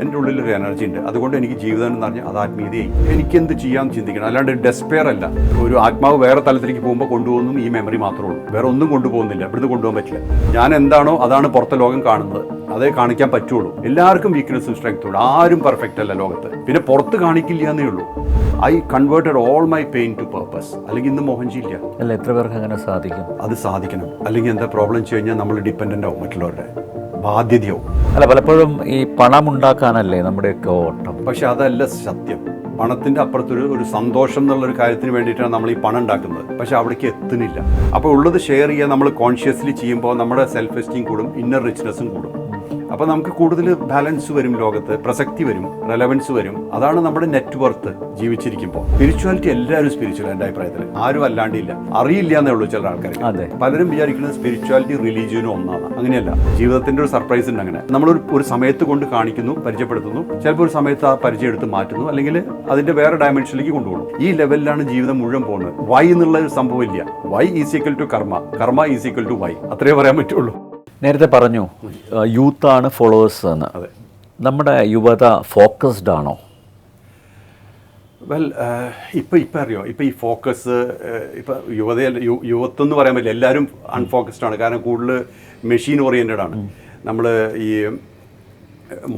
എന്റെ ഉള്ളിലൊരു എനർജി ഉണ്ട്. അതുകൊണ്ട് എനിക്ക് ജീവിതം എന്ന് പറഞ്ഞാൽ അത് ആത്മീയതയായി. എനിക്ക് എന്ത് ചെയ്യാൻ ചിന്തിക്കണം. അല്ലാണ്ട് ഡെസ്പെയർ അല്ല. ഒരു ആത്മാവ് വേറെ തലത്തിലേക്ക് പോകുമ്പോൾ കൊണ്ടുപോകുന്നു ഈ മെമ്മറി മാത്രമേ ഉള്ളൂ. വേറെ ഒന്നും കൊണ്ടുപോകുന്നില്ല. ഇവിടുന്ന് കൊണ്ടുപോകാൻ പറ്റില്ല. ഞാൻ എന്താണോ അതാണ് പുറത്തെ ലോകം കാണുന്നത്. അതേ കാണിക്കാൻ പറ്റുള്ളൂ. എല്ലാവർക്കും വീക്ക്നെസ്സും സ്ട്രെങ്ത്തും ഉണ്ട്. ആരും പെർഫെക്റ്റ് അല്ല ലോകത്ത്. പിന്നെ പുറത്ത് കാണിക്കില്ല എന്നേ ഉള്ളൂ. I converted all my pain to purpose അല്ലെങ്കിൽ ഇന്ന് മോഹൻജി ഇല്ല. അല്ല എത്ര പേർക്ക് അങ്ങനെ സാധിക്കും? അത് സാധിക്കണം. അല്ലെങ്കിൽ എന്താ പ്രോബ്ലം വെച്ച് കഴിഞ്ഞാൽ നമ്മൾ ഡിപ്പെൻഡന്റ് ആവും മറ്റുള്ളവരുടെ. ബാധ്യതയാവും. അല്ല പലപ്പോഴും ഈ പണം ഉണ്ടാക്കാനല്ലേ നമ്മുടെയൊക്കെ ഓട്ടം. പക്ഷെ അതല്ല സത്യം. പണത്തിന്റെ അപ്പുറത്തൊരു ഒരു സന്തോഷം എന്നുള്ള ഒരു കാര്യത്തിന് വേണ്ടിയിട്ടാണ് നമ്മൾ ഈ പണം ഉണ്ടാക്കുന്നത്. പക്ഷെ അവിടേക്ക് എത്തുന്നില്ല. അപ്പോൾ ഉള്ളത് ഷെയർ ചെയ്യാൻ നമ്മൾ കോൺഷ്യസ്ലി ചെയ്യുമ്പോൾ നമ്മുടെ സെൽഫ് എസ്റ്റീം കൂടും ഇന്നർ റിച്ച്നെസ്സും കൂടും. അപ്പോൾ നമുക്ക് കൂടുതൽ ബാലൻസ് വരും ലോകത്ത് പ്രസക്തി വരും റെലവൻസ് വരും. അതാണ് നമ്മുടെ നെറ്റ് വർത്ത് ജീവിച്ചിരിക്കുമ്പോൾ. സ്പിരിച്വാലിറ്റി എല്ലാവരും സ്പിരിച്വൽ എന്റെ അഭിപ്രായത്തിൽ ആരും അല്ലാണ്ടില്ല. അറിയില്ല എന്നേ ഉള്ളൂ ചില ആൾക്കാർ അതെ. പലരും വിചാരിക്കുന്നത് സ്പിരിച്വാലിറ്റി റിലീജിയനും ഒന്നാണ്. അങ്ങനെയല്ല. ജീവിതത്തിന്റെ ഒരു സർപ്രൈസ് ഉണ്ട് അങ്ങനെ. നമ്മൾ ഒരു സമയത്ത് കൊണ്ട് കാണിക്കുന്നു പരിചയപ്പെടുത്തുന്നു. ചിലപ്പോൾ ഒരു സമയത്ത് ആ പരിചയം എടുത്ത് മാറ്റുന്നു. അല്ലെങ്കിൽ അതിന്റെ വേറെ ഡയമെൻഷനിലേക്ക് കൊണ്ടുപോകും ഈ ലെവലിലാണ് ജീവിതം മുഴുവൻ പോകുന്നത്. വൈ എന്നുള്ള ഒരു സംഭവം ഇല്ല. വൈ ഈസ് ഈക്വൽ ടു കർമ്മ കർമ്മ ഈസ് ഈക്വൽ ടു വൈ അത്രേ പറയാൻ പറ്റുള്ളൂ. നേരത്തെ പറഞ്ഞു യൂത്താണ് ഫോളോവേഴ്സ് എന്ന്. അതെ. നമ്മുടെ യുവത ഫോക്കസ്ഡ് ആണോ? വെൽ ഇപ്പോൾ ഇപ്പോൾ അറിയോ? ഇപ്പോൾ ഈ ഫോക്കസ് ഇപ്പോൾ യുവത യുവത്വം എന്ന് പറയാൻ പറ്റില്ല. എല്ലാവരും അൺഫോക്കസ്ഡ് ആണ്. കാരണം കൂടുതൽ മെഷീൻ ഓറിയന്റഡ് ആണ്. നമ്മൾ ഈ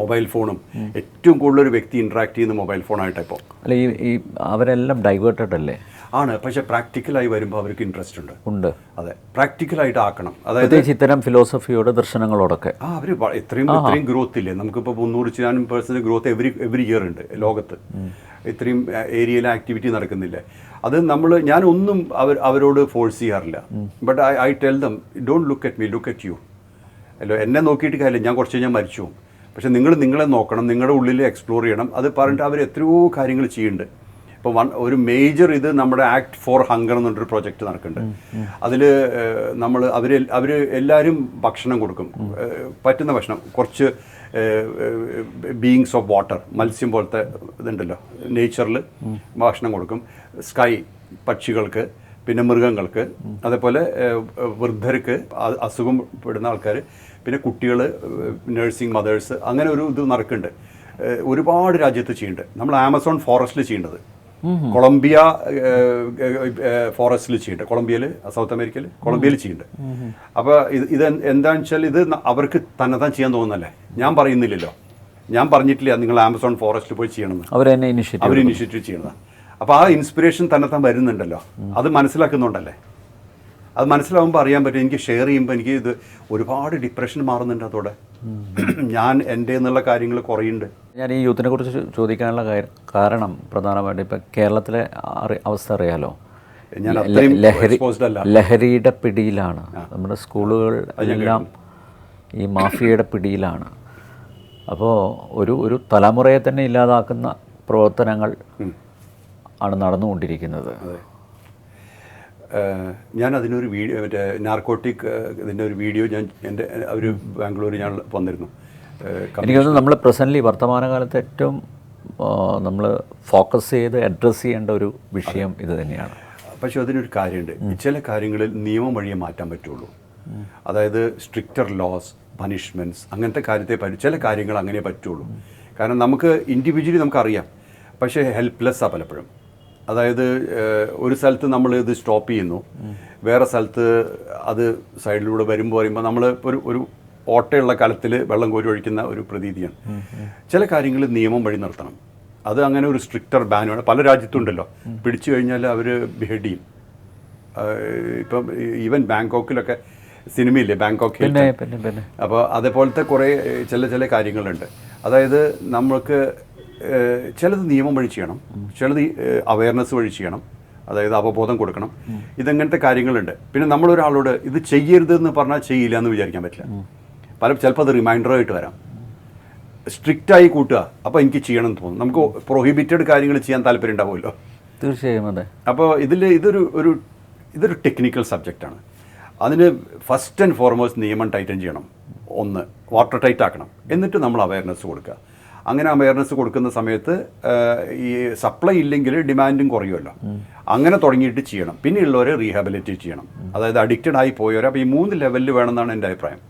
മൊബൈൽ ഫോണും ഏറ്റവും കൂടുതൽ ഒരു വ്യക്തി ഇൻട്രാക്ട് ചെയ്യുന്ന മൊബൈൽ ഫോണായിട്ടാണ് ഇപ്പോൾ അല്ല ഈ ഈ അവരെല്ലാം ഡൈവേർട്ടഡ് അല്ലേ? ആണ്. പക്ഷേ പ്രാക്ടിക്കലായി വരുമ്പോൾ അവർക്ക് ഇൻട്രസ്റ്റ് ഉണ്ട്. ഉണ്ട്. അതെ. പ്രാക്ടിക്കലായിട്ട് ആക്കണം അതായത് ഇത്തരം ഫിലോസഫിയോട് ദർശനങ്ങളോടൊക്കെ. ആ അവർ ഇത്രയും ഇത്രയും ഗ്രോത്ത് ഇല്ലേ? നമുക്കിപ്പോൾ മുന്നൂറ് ശതമാനം percent growth every every year ഉണ്ട് ലോകത്ത്. ഇത്രയും ഏരിയയിൽ ആക്ടിവിറ്റി നടക്കുന്നില്ല. അത് നമ്മൾ ഞാൻ ഒന്നും അവർ അവരോട് ഫോഴ്സ് ചെയ്യാറില്ല. But I I tell them don't look at me look at you അല്ലോ എന്നെ നോക്കിയിട്ട് കാര്യമില്ല. ഞാൻ കുറച്ച് കഴിഞ്ഞാൽ മരിച്ചു പോകും. പക്ഷെ നിങ്ങൾ നിങ്ങളെ നോക്കണം നിങ്ങളുടെ ഉള്ളിൽ എക്സ്പ്ലോർ ചെയ്യണം. അത് പറഞ്ഞിട്ട് അവർ എത്രയോ കാര്യങ്ങൾ ചെയ്യുന്നുണ്ട്. ഇപ്പോൾ വൺ ഒരു മേജർ ഇത് നമ്മുടെ ആക്ട് ഫോർ ഹങ്കർ എന്ന് പറഞ്ഞൊരു പ്രോജക്റ്റ് നടക്കുന്നുണ്ട് അതിൽ നമ്മൾ അവർ അവർ എല്ലാവരും ഭക്ഷണം കൊടുക്കും. പറ്റുന്ന ഭക്ഷണം. കുറച്ച് ബീയിങ്സ് ഓഫ് വാട്ടർ മത്സ്യം പോലത്തെ ഇതുണ്ടല്ലോ. നേച്ചറിൽ ഭക്ഷണം കൊടുക്കും. സ്കൈ പക്ഷികൾക്ക് പിന്നെ മൃഗങ്ങൾക്ക് അതേപോലെ വൃദ്ധർക്ക് അസുഖം പെടുന്ന ആൾക്കാർ പിന്നെ കുട്ടികൾ നഴ്സിംഗ് മദേഴ്സ് അങ്ങനെ ഒരു ഇത് നടക്കുന്നുണ്ട്. ഒരുപാട് രാജ്യത്ത് ചെയ്യുന്നുണ്ട്. നമ്മൾ ആമസോൺ ഫോറസ്റ്റിൽ ചെയ്യേണ്ടത് കൊളംബിയ ഫോറസ്റ്റിൽ ചെയ്യുന്നുണ്ട് കൊളംബിയയിൽ സൗത്ത് അമേരിക്കയിൽ കൊളംബിയയിൽ ചെയ്യുന്നുണ്ട് അപ്പോൾ ഇത് ഇത് എന്താണെന്ന് വെച്ചാൽ ഇത് അവർക്ക് തന്നെ തന്നെത്താൻ ചെയ്യാൻ തോന്നുന്നല്ലേ ഞാൻ പറയുന്നില്ലല്ലോ. ഞാൻ പറഞ്ഞിട്ടില്ല നിങ്ങൾ ആമസോൺ ഫോറസ്റ്റിൽ പോയി ചെയ്യണമെന്ന് അവർ ഇനിഷ്യേറ്റീവ് അവർ ഇനിഷ്യേറ്റീവ് അപ്പോൾ ആ ഇൻസ്പിറേഷൻ തന്നെ തന്നെത്താൻ വരുന്നുണ്ടല്ലോ. അത് മനസ്സിലാക്കുന്നുണ്ടല്ലേ? അത് മനസ്സിലാവുമ്പോൾ അറിയാൻ പറ്റും. എനിക്ക് ഷെയർ ചെയ്യുമ്പോൾ എനിക്ക് ഇത് ഒരുപാട് ഡിപ്രഷൻ മാറുന്നുണ്ട് അതോടെ. ഞാൻ എന്റെ എന്നുള്ള കാര്യങ്ങൾ കുറയുണ്ട്. ഞാൻ ഈ യൂത്തിനെ കുറിച്ച് ചോദിക്കാനുള്ള കാരണം പ്രധാനമായിട്ട് ഇപ്പം കേരളത്തിലെ അവസ്ഥ അറിയാലോ? ലഹരി. ലഹരിയുടെ പിടിയിലാണ്. നമ്മുടെ സ്കൂളുകൾ എല്ലാം ഈ മാഫിയയുടെ പിടിയിലാണ്. അപ്പോൾ ഒരു ഒരു തലമുറയെ തന്നെ ഇല്ലാതാക്കുന്ന പ്രവർത്തനങ്ങൾ ആണ് നടന്നുകൊണ്ടിരിക്കുന്നത്. ഞാൻ അതിനൊരു വീഡിയോ മറ്റേ നാർക്കോട്ടിക് ഇതിന്റെ ഒരു വീഡിയോ ഞാൻ എന്റെ ഒരു ബാംഗ്ലൂർ ഞാൻ വന്നിരുന്നു. എനിക്ക് തോന്നുന്നു നമ്മൾ പ്രസന്റ്ലി വർത്തമാനകാലത്ത് ഏറ്റവും നമ്മൾ ഫോക്കസ് ചെയ്ത് അഡ്രസ്സ് ചെയ്യേണ്ട ഒരു വിഷയം ഇത് തന്നെയാണ്. പക്ഷേ അതിനൊരു കാര്യമുണ്ട്. ചില കാര്യങ്ങളിൽ നിയമം വഴിയെ മാറ്റാൻ പറ്റുള്ളൂ. അതായത് സ്ട്രിക്റ്റർ ലോസ് പണിഷ്മെന്റ്സ് അങ്ങനത്തെ കാര്യത്തെ പറ്റും ചില കാര്യങ്ങൾ അങ്ങനെ പറ്റുള്ളൂ. കാരണം നമുക്ക് ഇൻഡിവിജ്വലി നമുക്കറിയാം. പക്ഷേ ഹെൽപ്ലെസ്സാണ് പലപ്പോഴും. അതായത് ഒരു സ്ഥലത്ത് നമ്മൾ ഇത് സ്റ്റോപ്പ് ചെയ്യുന്നു. വേറെ സ്ഥലത്ത് അത് സൈഡിലൂടെ വരുമ്പോൾ പറയുമ്പോൾ നമ്മൾ ഒരു ഒരു ഓട്ടയുള്ള കലത്തിൽ വെള്ളം കോരി ഒഴിക്കുന്ന ഒരു പ്രതീതിയാണ്. ചില കാര്യങ്ങൾ നിയമം വഴി നിർത്തണം. അത് അങ്ങനെ ഒരു സ്ട്രിക്റ്റർ ബാനാണ് പല രാജ്യത്തുണ്ടല്ലോ. പിടിച്ചു കഴിഞ്ഞാൽ അവർ ബിഹേഡ് ചെയ്യും. ഇപ്പം ഈവൻ ബാങ്കോക്കിലൊക്കെ സിനിമയില്ലേ? ബാങ്കോക്ക് അപ്പോൾ അതേപോലത്തെ കുറേ ചില ചില കാര്യങ്ങളുണ്ട്. അതായത് നമ്മൾക്ക് ചിലത് നിയമം വഴി ചെയ്യണം. ചിലത് അവയർനെസ് വഴി ചെയ്യണം. അതായത് അവബോധം കൊടുക്കണം. ഇതങ്ങനത്തെ കാര്യങ്ങളുണ്ട്. പിന്നെ നമ്മളൊരാളോട് ഇത് ചെയ്യരുത് എന്ന് പറഞ്ഞാൽ ചെയ്യില്ല എന്ന് വിചാരിക്കാൻ പറ്റില്ല. പല ചിലപ്പോൾ അത് റിമൈൻഡറായിട്ട് വരാം. സ്ട്രിക്റ്റായി കൂട്ടുക. അപ്പോൾ എനിക്ക് ചെയ്യണം എന്ന് തോന്നും. നമുക്ക് പ്രൊഹിബിറ്റഡ് കാര്യങ്ങൾ ചെയ്യാൻ താല്പര്യം ഉണ്ടാവുമല്ലോ. തീർച്ചയായും അതെ. അപ്പോൾ ഇതിൽ ഇതൊരു ഒരു ഇതൊരു ടെക്നിക്കൽ സബ്ജക്റ്റാണ് അതിന് ഫസ്റ്റ് ആൻഡ് ഫോർമോസ്റ്റ് നിയമം ടൈറ്റൻ ചെയ്യണം. ഒന്ന് വാട്ടർ ടൈറ്റ് ആക്കണം. എന്നിട്ട് നമ്മൾ അവയർനെസ് കൊടുക്കുക. അങ്ങനെ അവയർനെസ് കൊടുക്കുന്ന സമയത്ത് ഈ സപ്ലൈ ഇല്ലെങ്കിൽ ഡിമാൻഡും കുറയുമല്ലോ. അങ്ങനെ തുടങ്ങിയിട്ട് ചെയ്യണം. പിന്നെയുള്ളവരെ റീഹാബിലിറ്റേറ്റ് ചെയ്യണം. അതായത് അഡിക്റ്റഡ് ആയി പോയവരെ അപ്പോൾ ഈ മൂന്ന് ലെവലിൽ വേണമെന്നാണ് എന്റെ അഭിപ്രായം.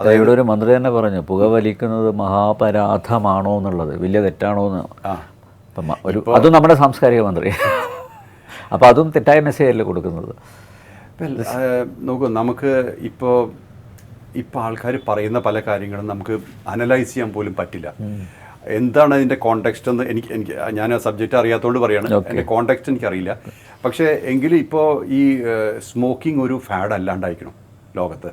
അതായത് ഇവിടെ ഒരു മന്ത്രി തന്നെ പറഞ്ഞു പുകവലിക്കുന്നത് മഹാപരാധമാണോ എന്നുള്ളത്. വലിയ തെറ്റാണോ എന്ന്. അപ്പം ഒരു അതും നമ്മുടെ സാംസ്കാരിക മന്ത്രി. അപ്പോൾ അതും തെറ്റായ മെസ്സേജ് അല്ലേ കൊടുക്കുന്നത്? നോക്കൂ നമുക്ക് ഇപ്പോൾ ഇപ്പോൾ ആൾക്കാർ പറയുന്ന പല കാര്യങ്ങളും നമുക്ക് അനലൈസ് ചെയ്യാൻ പോലും പറ്റില്ല. എന്താണ് അതിന്റെ കോണ്ടെക്സ്റ്റ് എന്ന് എനിക്ക് എനിക്ക് ഞാൻ ആ സബ്ജക്റ്റ് അറിയാത്തതുകൊണ്ട് പറയാണ്. എന്റെ കോണ്ടെക്സ്റ്റ് എനിക്കറിയില്ല. പക്ഷേ എങ്കിലും ഇപ്പോൾ ഈ സ്മോക്കിംഗ് ഒരു ഫാഡ് അല്ലാണ്ടായിരിക്കണം ലോകത്ത്.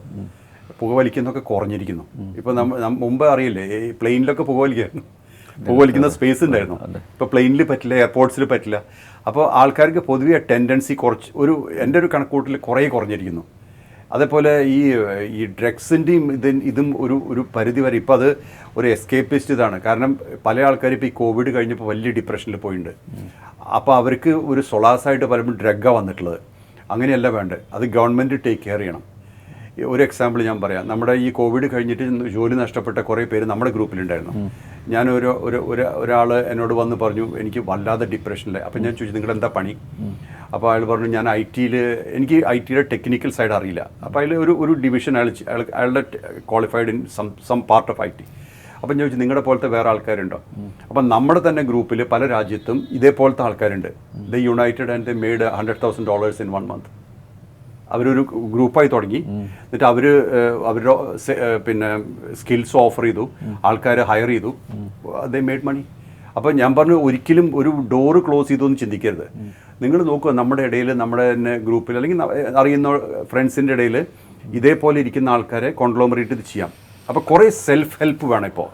പുകവലിക്കുന്നൊക്കെ കുറഞ്ഞിരിക്കുന്നു. ഇപ്പോൾ നമ്മൾ മുമ്പ് അറിയില്ലേ ഈ പ്ലെയിനിലൊക്കെ പുകവലിക്കായിരുന്നു. പുകവലിക്കുന്ന സ്പേസ് ഉണ്ടായിരുന്നു. ഇപ്പോൾ പ്ലെയിനിൽ പറ്റില്ല എയർപോർട്ട്സിൽ പറ്റില്ല. അപ്പോൾ ആൾക്കാർക്ക് പൊതുവെ ടെൻഡൻസി കുറച്ച് ഒരു എന്റെ ഒരു കണക്കൂട്ടിൽ കുറേ കുറഞ്ഞിരിക്കുന്നു. അതേപോലെ ഈ ഈ ഡ്രഗ്സിന്റെയും ഇത് ഇതും ഒരു ഒരു പരിധി വരെ ഇപ്പോൾ അത് ഒരു എസ്കേപ്പിസ്റ്റ് ഇതാണ്. കാരണം പല ആൾക്കാരും ഇപ്പോൾ ഈ കോവിഡ് കഴിഞ്ഞപ്പോൾ വലിയ ഡിപ്രഷനിൽ പോയിട്ടുണ്ട് അപ്പോൾ അവർക്ക് ഒരു സൊളാസായിട്ട് പലപ്പോഴും ഡ്രഗ്ഗാണ് വന്നിട്ടുള്ളത്. അങ്ങനെയല്ല വേണ്ടത്. അത് ഗവൺമെന്റ് ടേക്ക് കെയർ ചെയ്യണം. ഒരു എക്സാമ്പിൾ ഞാൻ പറയാം. നമ്മുടെ ഈ കോവിഡ് കഴിഞ്ഞിട്ട് ജോലി നഷ്ടപ്പെട്ട കുറേ പേര് നമ്മുടെ ഗ്രൂപ്പിലുണ്ടായിരുന്നു ഞാനൊരു ഒരു ഒരു ഒരാൾ എന്നോട് വന്ന് പറഞ്ഞു എനിക്ക് വല്ലാതെ ഡിപ്രഷനിലായി. അപ്പം ഞാൻ ചോദിച്ചു നിങ്ങൾ എന്താ പണി അപ്പോൾ അയാൾ പറഞ്ഞു ഞാൻ ഐ ടിയിൽ എനിക്ക് ഐ ടിയുടെ ടെക്നിക്കൽ സൈഡ് അറിയില്ല. അപ്പോൾ അതിൽ ഒരു ഒരു ഡിവിഷൻ അയാൾ അയാൾ അയാളുടെ qualified in some some part of I T. അപ്പം ഞാൻ ചോദിച്ചു നിങ്ങളുടെ പോലത്തെ വേറെ ആൾക്കാരുണ്ടോ? അപ്പം നമ്മുടെ തന്നെ ഗ്രൂപ്പിൽ പല രാജ്യത്തും ഇതേപോലത്തെ ആൾക്കാരുണ്ട്. The united and the made hundred thousand dollars in one month അവരൊരു ഗ്രൂപ്പായി തുടങ്ങി. എന്നിട്ട് അവർ അവരുടെ പിന്നെ സ്കിൽസ് ഓഫർ ചെയ്തു. ആൾക്കാരെ ഹയർ ചെയ്തു. ദേ മേഡ് മണി അപ്പോൾ ഞാൻ പറഞ്ഞു ഒരിക്കലും ഒരു ഡോറ് ക്ലോസ് ചെയ്തൊന്നും ചിന്തിക്കരുത്. നിങ്ങൾ നോക്കുക നമ്മുടെ ഇടയിൽ നമ്മുടെ തന്നെ ഗ്രൂപ്പിൽ അല്ലെങ്കിൽ അറിയുന്ന ഫ്രണ്ട്സിന്റെ ഇടയിൽ ഇതേപോലെ ഇരിക്കുന്ന ആൾക്കാരെ കോൺഗ്ലോമറേറ്റ് ഇത് ചെയ്യാം. അപ്പോൾ കുറേ സെൽഫ് ഹെൽപ്പ് വേണം ഇപ്പോൾ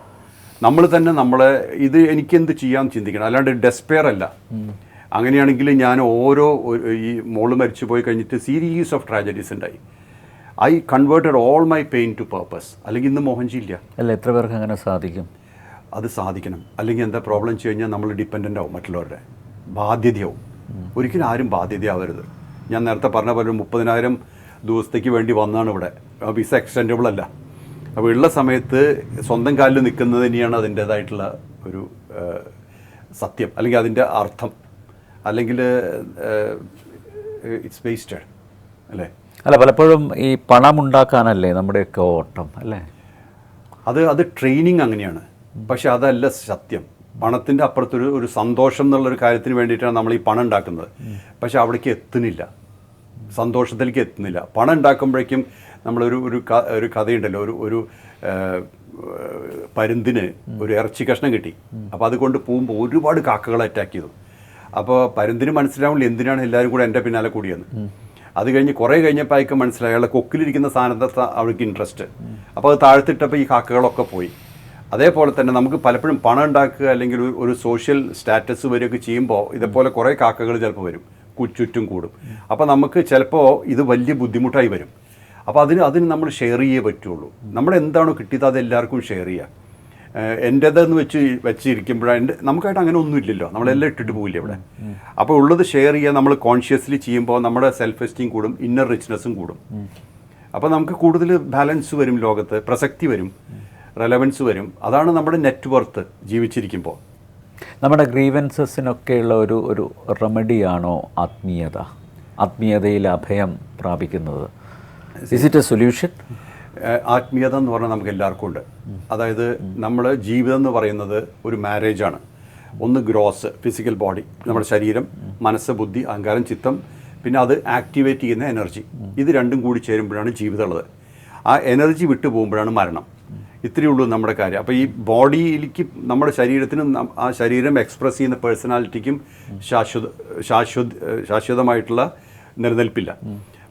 നമ്മൾ തന്നെ നമ്മളെ ഇത് എനിക്കെന്ത് ചെയ്യാമെന്ന് ചിന്തിക്കണം. അല്ലാണ്ട് ഡെസ്പെയർ അല്ല. അങ്ങനെയാണെങ്കിൽ ഞാൻ ഓരോ ഈ മോൾ മരിച്ചു പോയി കഴിഞ്ഞിട്ട് സീരീസ് ഓഫ് ട്രാജഡീസ് ഉണ്ടായി. I converted all my pain to purpose അല്ലെങ്കിൽ ഇന്ന് മോഹൻജി ഇല്ല. അല്ല എത്ര പേർക്ക് അങ്ങനെ സാധിക്കും? അത് സാധിക്കണം. അല്ലെങ്കിൽ എന്താ പ്രോബ്ലം വെച്ച് കഴിഞ്ഞാൽ നമ്മൾ ഡിപ്പെൻഡന്റ് ആവും മറ്റുള്ളവരുടെ. ബാധ്യതയാവും. ഒരിക്കലും ആരും ബാധ്യതയാവരുത്. ഞാൻ നേരത്തെ പറഞ്ഞ പോലെ മുപ്പതിനായിരം ദിവസത്തേക്ക് വേണ്ടി വന്നാണ് ഇവിടെ. വിസ എക്സ്റ്റൻഡബിൾ അല്ല. അപ്പോൾ ഉള്ള സമയത്ത് സ്വന്തം കാലിൽ നിൽക്കുന്നത് തന്നെയാണ് അതിന്റേതായിട്ടുള്ള ഒരു സത്യം. അല്ലെങ്കിൽ അതിന്റെ അർത്ഥം. അല്ലെങ്കിൽ ഇറ്റ്സ് വേസ്റ്റഡ് അല്ലേ? അല്ല പലപ്പോഴും ഈ പണം ഉണ്ടാക്കാനല്ലേ നമ്മുടെയൊക്കെ ഓട്ടം അല്ലേ? അത് അത് ട്രെയിനിങ് അങ്ങനെയാണ്. പക്ഷെ അതല്ല സത്യം. പണത്തിന്റെ അപ്പുറത്തൊരു ഒരു സന്തോഷം എന്നുള്ളൊരു കാര്യത്തിന് വേണ്ടിയിട്ടാണ് നമ്മൾ ഈ പണം ഉണ്ടാക്കുന്നത്. പക്ഷെ അവിടേക്ക് എത്തുന്നില്ല. സന്തോഷത്തിലേക്ക് എത്തുന്നില്ല. പണം ഉണ്ടാക്കുമ്പോഴേക്കും നമ്മളൊരു ഒരു ക- ഒരു കഥയുണ്ടല്ലോ. ഒരു ഒരു പരുന്തിന് ഒരു ഇറച്ചി കഷ്ണം കിട്ടി. അപ്പോൾ അതുകൊണ്ട് പോകുമ്പോൾ ഒരുപാട് കാക്കകളെ അറ്റാക്ക് ചെയ്തു. അപ്പോൾ പരുന്തിന് മനസ്സിലാവുള്ളൂ എന്തിനാണ് എല്ലാവരും കൂടെ എന്റെ പിന്നാലെ കൂടിയെന്ന്. അത് കഴിഞ്ഞ് കുറേ കഴിഞ്ഞപ്പോൾ അയക്ക് മനസ്സിലായി അയാളെ കൊക്കിലിരിക്കുന്ന സാധനത്തെ അവൾക്ക് ഇൻട്രസ്റ്റ് അപ്പോൾ അത് താഴ്ത്തിട്ടപ്പോൾ ഈ കാക്കകളൊക്കെ പോയി. അതേപോലെ തന്നെ നമുക്ക് പലപ്പോഴും പണം ഉണ്ടാക്കുക അല്ലെങ്കിൽ ഒരു- സോഷ്യൽ സ്റ്റാറ്റസ് വരികയൊക്കെ ചെയ്യുമ്പോൾ ഇതേപോലെ കുറേ കാക്കകൾ ചിലപ്പോൾ വരും. ചുറ്റും കൂടും. അപ്പോൾ നമുക്ക് ചിലപ്പോൾ ഇത് വലിയ ബുദ്ധിമുട്ടായി വരും. അപ്പോൾ അതിന് അതിന് നമ്മൾ ഷെയർ ചെയ്യേ പറ്റുള്ളൂ. നമ്മൾ എന്താണോ കിട്ടിയത് അത് എല്ലാവർക്കും ഷെയർ ചെയ്യുക എന്റേതെന്ന് വെച്ച് വെച്ചിരിക്കുമ്പോഴാണ് എന്റെ നമുക്കായിട്ട് അങ്ങനെ ഒന്നും ഇല്ലല്ലോ. നമ്മളെല്ലാം ഇട്ടിട്ട് പോവില്ല ഇവിടെ? അപ്പോൾ ഉള്ളത് ഷെയർ ചെയ്യുക നമ്മൾ കോൺഷ്യസ്ലി ചെയ്യുമ്പോൾ നമ്മുടെ സെൽഫ് എസ്റ്റീം കൂടും ഇന്നർ റിച്ച്നെസ്സും കൂടും. അപ്പോൾ നമുക്ക് കൂടുതൽ ബാലൻസ് വരും ലോകത്ത് പ്രസക്തി വരും റെലവൻസ് വരും. അതാണ് നമ്മുടെ നെറ്റ്വർത്ത് ജീവിച്ചിരിക്കുമ്പോൾ നമ്മുടെ ഗ്രീവൻസസിനൊക്കെയുള്ള ഒരു ഒരു റെമഡിയാണോ ആത്മീയത? ആത്മീയതയിൽ അഭയം പ്രാപിക്കുന്നത്? ഇസ് ഇറ്റ് എ സൊല്യൂഷൻ ആത്മീയത എന്ന് പറഞ്ഞാൽ നമുക്ക് എല്ലാവർക്കും ഉണ്ട്. അതായത് നമ്മൾ ജീവിതം എന്ന് പറയുന്നത് ഒരു മാരേജാണ് ഒന്ന് ഗ്രോസ് ഫിസിക്കൽ ബോഡി നമ്മുടെ ശരീരം മനസ്സ് ബുദ്ധി അഹങ്കാരം ചിത്തം പിന്നെ അത് ആക്ടിവേറ്റ് ചെയ്യുന്ന എനർജി ഇത് രണ്ടും കൂടി ചേരുമ്പോഴാണ് ജീവിതം ഉള്ളത്. ആ എനർജി വിട്ടു പോകുമ്പോഴാണ് മരണം. ഇത്രയേ ഉള്ളൂ നമ്മുടെ കാര്യം. അപ്പോൾ ഈ ബോഡിയിലേക്ക് നമ്മുടെ ശരീരത്തിനും ആ ശരീരം എക്സ്പ്രസ് ചെയ്യുന്ന പേഴ്സണാലിറ്റിക്കും ശാശ്വത ശാശ്വത ശാശ്വതമായിട്ടുള്ള നിലനിൽപ്പില്ല.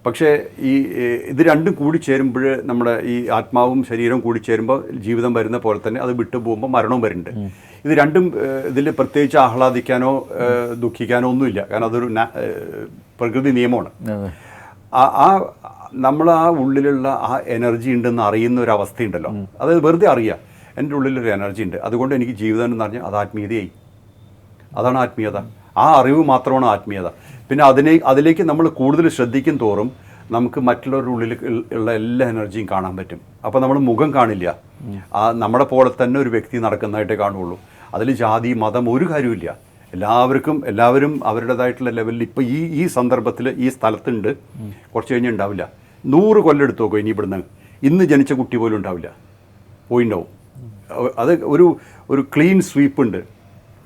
പക്ഷേ ഈ ഇത് രണ്ടും കൂടി ചേരുമ്പോൾ നമ്മുടെ ഈ ആത്മാവും ശരീരവും കൂടി ചേരുമ്പോൾ ജീവിതം വരുന്ന പോലെ തന്നെ അത് വിട്ടു പോകുമ്പോൾ മരണവും വരുന്നുണ്ട്. ഇത് രണ്ടും ഇതിൽ പ്രത്യേകിച്ച് ആഹ്ലാദിക്കാനോ ദുഃഖിക്കാനോ ഒന്നുമില്ല. കാരണം അതൊരു പ്രകൃതി നിയമമാണ്. ആ- ആ നമ്മൾ ആ ഉള്ളിലുള്ള ആ എനർജി ഉണ്ടെന്ന് അറിയുന്ന ഒരു അവസ്ഥയുണ്ടല്ലോ. അതായത് വെറുതെ അറിയാം. എന്റെ ഉള്ളിലൊരു എനർജി ഉണ്ട്. അതുകൊണ്ട് എനിക്ക് ജീവിതം എന്ന് പറഞ്ഞാൽ അത് ആത്മീയതയായി. അതാണ് ആത്മീയത. ആ അറിവ് മാത്രമാണ് ആത്മീയത. പിന്നെ അതിനെ അതിലേക്ക് നമ്മൾ കൂടുതൽ ശ്രദ്ധിക്കും തോറും നമുക്ക് മറ്റുള്ളവരുടെ ഉള്ളിൽ ഉള്ള എല്ലാ എനർജിയും കാണാൻ പറ്റും. അപ്പോൾ നമ്മൾ മുഖം കാണില്ല. ആ നമ്മുടെ പോലെ തന്നെ ഒരു വ്യക്തി നടക്കുന്നതായിട്ടേ കാണുള്ളൂ. അതിൽ ജാതി മതം ഒരു കാര്യമില്ല എല്ലാവർക്കും എല്ലാവരും അവരുടേതായിട്ടുള്ള ലെവലിൽ ഇപ്പോൾ ഈ ഈ സന്ദർഭത്തിൽ ഈ സ്ഥലത്തുണ്ട്. കുറച്ച് കഴിഞ്ഞ് ഉണ്ടാവില്ല. നൂറ് കൊല്ലം എടുത്ത് നോക്കും ഇനി ഇവിടുന്ന്. ഇന്ന് ജനിച്ച കുട്ടി പോലും ഉണ്ടാവില്ല. പോയിണ്ടാവും. അത് ഒരു ഒരു ക്ലീൻ സ്വീപ്പ് ഉണ്ട്.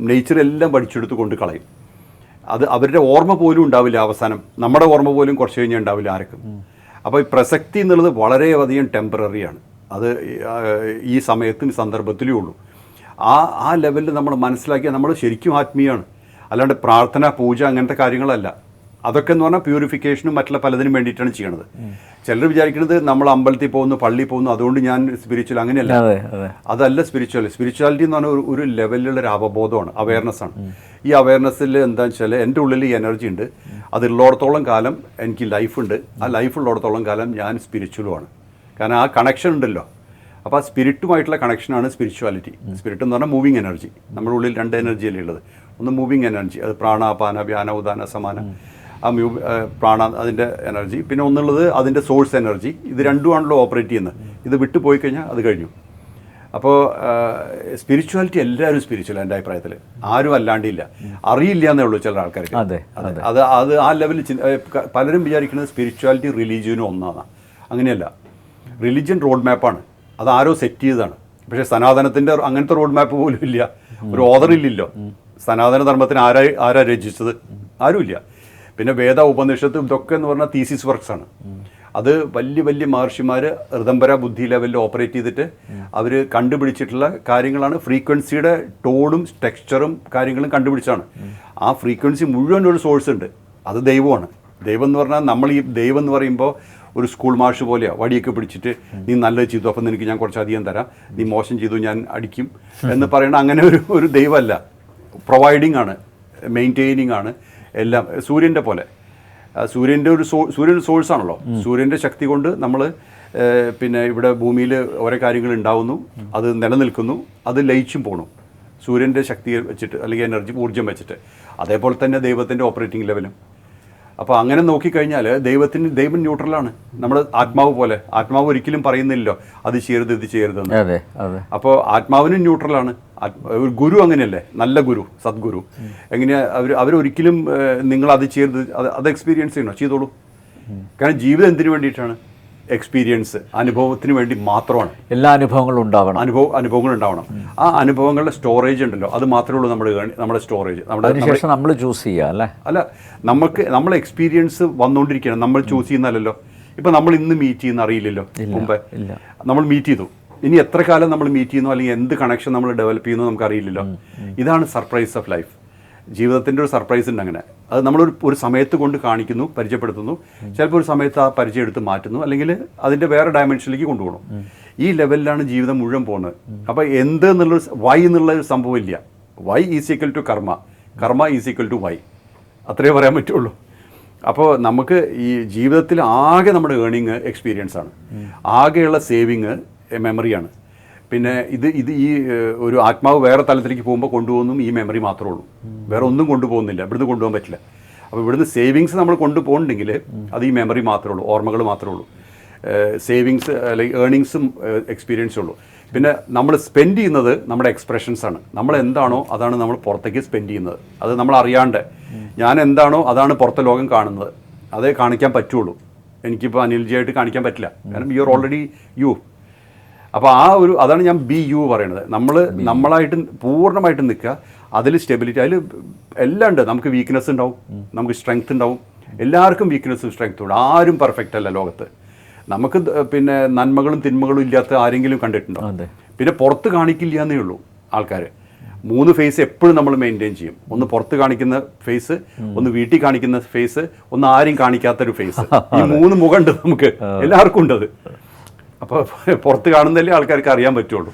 നേച്ചർ എല്ലാം പഠിച്ചെടുത്ത് കൊണ്ട് കളയും. അത് അവരുടെ ഓർമ്മ പോലും ഉണ്ടാവില്ല അവസാനം. നമ്മുടെ ഓർമ്മ പോലും കുറച്ച് കഴിഞ്ഞാൽ ഉണ്ടാവില്ല ആർക്കും. അപ്പോൾ ഈ പ്രസക്തി എന്നുള്ളത് വളരെയധികം ടെമ്പററിയാണ് അത് ഈ, സമയത്തും സന്ദർഭത്തിലേ ഉള്ളൂ. ആ ആ ലെവലിൽ നമ്മൾ മനസ്സിലാക്കിയാൽ നമ്മൾ ശരിക്കും ആത്മീയമാണ് അല്ലാണ്ട് പ്രാർത്ഥന പൂജ അങ്ങനത്തെ കാര്യങ്ങളല്ല. അതൊക്കെ എന്ന് പറഞ്ഞാൽ പ്യൂരിഫിക്കേഷനും മറ്റുള്ള പലതിനും വേണ്ടിയിട്ടാണ് ചെയ്യണത്. ചിലർ വിചാരിക്കുന്നത് നമ്മൾ അമ്പലത്തിൽ പോകുന്നു പള്ളി പോകുന്നു അതുകൊണ്ട് ഞാൻ സ്പിരിച്വൽ അങ്ങനെയല്ല. അതെ അതെ. അതല്ല സ്പിരിച്വൽ സ്പിരിച്വാലിറ്റി എന്ന് പറഞ്ഞാൽ ഒരു ലെവലിലുള്ള ഒരു അവബോധമാണ് അവയർനെസ് ആണ്. ഈ അവയർനെസ്സിൽ എന്താണെന്ന് വെച്ചാൽ എന്റെ ഉള്ളിൽ ഈ എനർജി ഉണ്ട്. അതുള്ളിടത്തോളം കാലം എനിക്ക് ലൈഫുണ്ട് ആ ലൈഫ് ഉള്ളിടത്തോളം കാലം ഞാൻ സ്പിരിച്വലുമാണ് കാരണം ആ കണക്ഷൻ ഉണ്ടല്ലോ. അപ്പോൾ ആ സ്പിരിറ്റുമായിട്ടുള്ള കണക്ഷനാണ് സ്പിരിച്വാലിറ്റി സ്പിരിറ്റ് എന്ന് പറഞ്ഞാൽ മൂവിങ് എനർജി നമ്മുടെ ഉള്ളിൽ രണ്ട് എനർജിയല്ലേ ഉള്ളത്. ഒന്ന് മൂവിങ് എനർജി അത് പ്രാണാപാന വ്യാന ഉദാന സമാന. ആ മ്യൂ പ്രാണ അതിന്റെ എനർജി പിന്നെ ഒന്നുള്ളത് അതിന്റെ സോഴ്സ് എനർജി ഇത് രണ്ടുമാണല്ലോ ഓപ്പറേറ്റ് ചെയ്യുന്നത്. ഇത് വിട്ടുപോയി കഴിഞ്ഞാൽ അത് കഴിഞ്ഞു. അപ്പോൾ സ്പിരിച്വാലിറ്റി എല്ലാവരും സ്പിരിച്വൽ എന്റെ അഭിപ്രായത്തിൽ ആരും അല്ലാണ്ടില്ല. അറിയില്ല എന്നേ ഉള്ളൂ ചില ആൾക്കാർക്ക്. അതെ, അതെ. അത്. ആ ലെവലിൽ പലരും വിചാരിക്കുന്നത് സ്പിരിച്വാലിറ്റി റിലീജിയനും ഒന്നാണ്. അങ്ങനെയല്ല. റിലീജിയൻ റോഡ് മാപ്പാണ് അത് ആരോ സെറ്റ് ചെയ്തതാണ്. പക്ഷേ സനാതനത്തിന്റെ അങ്ങനത്തെ റോഡ് മാപ്പ് പോലും ഇല്ല. ഒരു ഓർഡർ ഇല്ലല്ലോ. സനാതന ധർമ്മത്തിന് ആരാ ആരാ രചിച്ചത്? ആരുമില്ല. പിന്നെ വേദ ഉപനിഷത്ത് ഇതൊക്കെ എന്ന് പറഞ്ഞാൽ തീസിസ് വർക്ക്സ് ആണ്. അത് വലിയ വലിയ മഹർഷിമാർ ഋതംബര ബുദ്ധി ലെവലിൽ ഓപ്പറേറ്റ് ചെയ്തിട്ട് അവർ കണ്ടുപിടിച്ചിട്ടുള്ള കാര്യങ്ങളാണ്. ഫ്രീക്വൻസിയുടെ ടോണും ടെക്സ്ചറും കാര്യങ്ങളും കണ്ടുപിടിച്ചാണ് ആ ഫ്രീക്വൻസി മുഴുവൻ ഒരു സോഴ്സ് ഉണ്ട്. അത് ദൈവമാണ്. ദൈവം എന്ന് പറഞ്ഞാൽ നമ്മൾ ഈ ദൈവം എന്ന് പറയുമ്പോൾ ഒരു സ്കൂൾ മാഷ് പോലെയാണ് വടിയൊക്കെ പിടിച്ചിട്ട് നീ നല്ലത് ചെയ്തു അപ്പം നിനക്ക് ഞാൻ കുറച്ച് അധികം തരാം. നീ മോശം ചെയ്തു ഞാൻ അടിക്കും എന്ന് പറയുന്ന അങ്ങനെ ഒരു ഒരു ദൈവമല്ല. പ്രൊവൈഡിങ് ആണ്. മെയിന്റെയിനിങ് ആണ്. എല്ലാം സൂര്യന്റെ പോലെ. സൂര്യന്റെ ഒരു സോ സൂര്യൻ സോഴ്സാണല്ലോ സോഴ്സ് ആണല്ലോ. സൂര്യന്റെ ശക്തി കൊണ്ട് നമ്മൾ പിന്നെ ഇവിടെ ഭൂമിയിൽ ഓരോ കാര്യങ്ങൾ ഉണ്ടാവുന്നു. അത് നിലനിൽക്കുന്നു. അത് ലയിച്ചും പോണു. സൂര്യന്റെ ശക്തി വെച്ചിട്ട് അല്ലെങ്കിൽ എനർജി ഊർജം വെച്ചിട്ട്. അതേപോലെ തന്നെ ദൈവത്തിന്റെ ഓപ്പറേറ്റിംഗ് ലെവലും അപ്പോൾ അങ്ങനെ നോക്കിക്കഴിഞ്ഞാൽ ദൈവത്തിന് ദൈവം ന്യൂട്രലാണ്. നമ്മുടെ ആത്മാവ് പോലെ. ആത്മാവ് ഒരിക്കലും പറയുന്നില്ലല്ലോ അത് ചെയ്യരുത് ഇത് ചെയ്യരുത് അതെ അതെ. അപ്പോൾ ആത്മാവിനും ന്യൂട്രലാണ്. ഒരു ഗുരു അങ്ങനെയല്ലേ? നല്ല ഗുരു സദ്ഗുരു. എങ്ങനെയാ അവർ അവരൊരിക്കലും നിങ്ങൾ അത് ചെയ്യരുത് അത് അത് എക്സ്പീരിയൻസ് ചെയ്യണോ? ചെയ്തോളൂ. കാരണം ജീവിതം എന്തിനു വേണ്ടിയിട്ടാണ്? എക്സ്പീരിയൻസ് അനുഭവത്തിന് വേണ്ടി മാത്രമാണ്. എല്ലാ അനുഭവങ്ങളും ഉണ്ടാവണം. അനുഭവ അനുഭവങ്ങൾ ഉണ്ടാവണം. ആ അനുഭവങ്ങളുടെ സ്റ്റോറേജ് ഉണ്ടല്ലോ അത് മാത്രമേ ഉള്ളൂ നമ്മുടെ നമ്മുടെ സ്റ്റോറേജ് നമ്മുടെ അതിനുശേഷം നമ്മൾ ചൂസ് ചെയ്യുക അല്ലേ? അല്ല നമുക്ക് നമ്മൾ എക്സ്പീരിയൻസ് വന്നുകൊണ്ടിരിക്കുകയാണ് നമ്മൾ ചൂസ് ചെയ്യുന്നതല്ലോ ഇപ്പൊ നമ്മൾ ഇന്ന് മീറ്റ് ചെയ്യുന്ന അറിയില്ലല്ലോ മുമ്പേ. നമ്മൾ മീറ്റ് ചെയ്തു. ഇനി എത്ര കാലം നമ്മൾ മീറ്റ് ചെയ്യുന്നു അല്ലെങ്കിൽ എന്ത് കണക്ഷൻ നമ്മൾ ഡെവലപ്പ് ചെയ്യുന്നു നമുക്ക് അറിയില്ലല്ലോ. ഇതാണ് സർപ്രൈസ് ഓഫ് ലൈഫ് ജീവിതത്തിന്റെ ഒരു സർപ്രൈസ് ഉണ്ട് അങ്ങനെ. അത് നമ്മളൊരു ഒരു സമയത്ത് കൊണ്ട് കാണിക്കുന്നു പരിചയപ്പെടുത്തുന്നു. ചിലപ്പോൾ ഒരു സമയത്ത് ആ പരിചയം എടുത്ത് മാറ്റുന്നു. അല്ലെങ്കിൽ അതിന്റെ വേറെ ഡയമെൻഷനിലേക്ക് കൊണ്ടുപോകണം. ഈ ലെവലിലാണ് ജീവിതം മുഴുവൻ പോകുന്നത്. അപ്പോൾ എന്ത് എന്നുള്ള വൈ എന്നുള്ള ഒരു സംഭവം ഇല്ല. വൈ ഈസ് ഈക്വൽ ടു കർമ്മ കർമ്മ ഈസ് ഈക്വൽ ടു വൈ അത്രേ പറയാൻ പറ്റുള്ളൂ. അപ്പോൾ നമുക്ക് ഈ ജീവിതത്തിൽ ആകെ നമ്മുടെ ഏണിങ് എക്സ്പീരിയൻസ് ആണ്. ആകെയുള്ള സേവിങ് മെമ്മറിയാണ് പിന്നെ ഇത് ഇത് ഈ ഒരു ആത്മാവ് വേറെ തലത്തിലേക്ക് പോകുമ്പോൾ കൊണ്ടുപോകുന്നതും ഈ മെമ്മറി മാത്രമേ ഉള്ളൂ. വേറെ ഒന്നും കൊണ്ടുപോകുന്നില്ല. ഇവിടുന്ന് കൊണ്ടുപോകാൻ പറ്റില്ല. അപ്പോൾ ഇവിടുന്ന് സേവിങ്സ് നമ്മൾ കൊണ്ടുപോകണമെങ്കിൽ അത് ഈ മെമ്മറി മാത്രമേ ഉള്ളൂ. ഓർമ്മകൾ മാത്രമേ ഉള്ളൂ. സേവിങ്സ് അല്ലെങ്കിൽ ഏണിങ്സും എക്സ്പീരിയൻസും ഉള്ളൂ. പിന്നെ നമ്മൾ സ്പെൻഡ് ചെയ്യുന്നത് നമ്മുടെ എക്സ്പ്രഷൻസ് ആണ്. നമ്മൾ എന്താണോ അതാണ് നമ്മൾ പുറത്തേക്ക് സ്പെൻഡ് ചെയ്യുന്നത്. അത് നമ്മൾ അറിയാണ്ട്. ഞാൻ എന്താണോ അതാണ് പുറത്തെ ലോകം കാണുന്നത്. അതേ കാണിക്കാൻ പറ്റുള്ളൂ. എനിക്കിപ്പോൾ അനിൽജിയായിട്ട് കാണിക്കാൻ പറ്റില്ല. കാരണം യു ആർ ഓൾറെഡി യു അപ്പോൾ ആ ഒരു അതാണ് ഞാൻ ബി യു പറയുന്നത് നമ്മൾ നമ്മളായിട്ട് പൂർണമായിട്ട് നിൽക്കുക. അതിൽ സ്റ്റെബിലിറ്റി അതിൽ എല്ലാം ഉണ്ട്. നമുക്ക് വീക്ക്നെസ് ഉണ്ടാവും. നമുക്ക് സ്ട്രെങ്ത് ഉണ്ടാവും. എല്ലാവർക്കും വീക്ക്നെസ്സും സ്ട്രെങ്ത്തും ഉണ്ട്. ആരും പെർഫെക്റ്റ് അല്ല ലോകത്ത്. നമുക്ക് പിന്നെ നന്മകളും തിന്മകളും ഇല്ലാത്ത ആരെങ്കിലും കണ്ടിട്ടുണ്ടോ? പിന്നെ പുറത്ത് കാണിക്കില്ല എന്നേ ഉള്ളൂ ആൾക്കാർ മൂന്ന് ഫേസ് എപ്പോഴും നമ്മൾ മെയിന്റെയിൻ ചെയ്യും. ഒന്ന് പുറത്ത് കാണിക്കുന്ന ഫേസ് ഒന്ന് വീട്ടിൽ കാണിക്കുന്ന ഫേസ് ഒന്ന് ആരും കാണിക്കാത്തൊരു ഫേസ് ഈ മൂന്ന് മുഖമുണ്ട് നമുക്ക്. എല്ലാവർക്കും ഉണ്ട് അത്. അപ്പോൾ പുറത്ത് കാണുന്നതല്ലേ ആൾക്കാർക്ക് അറിയാൻ പറ്റുള്ളൂ.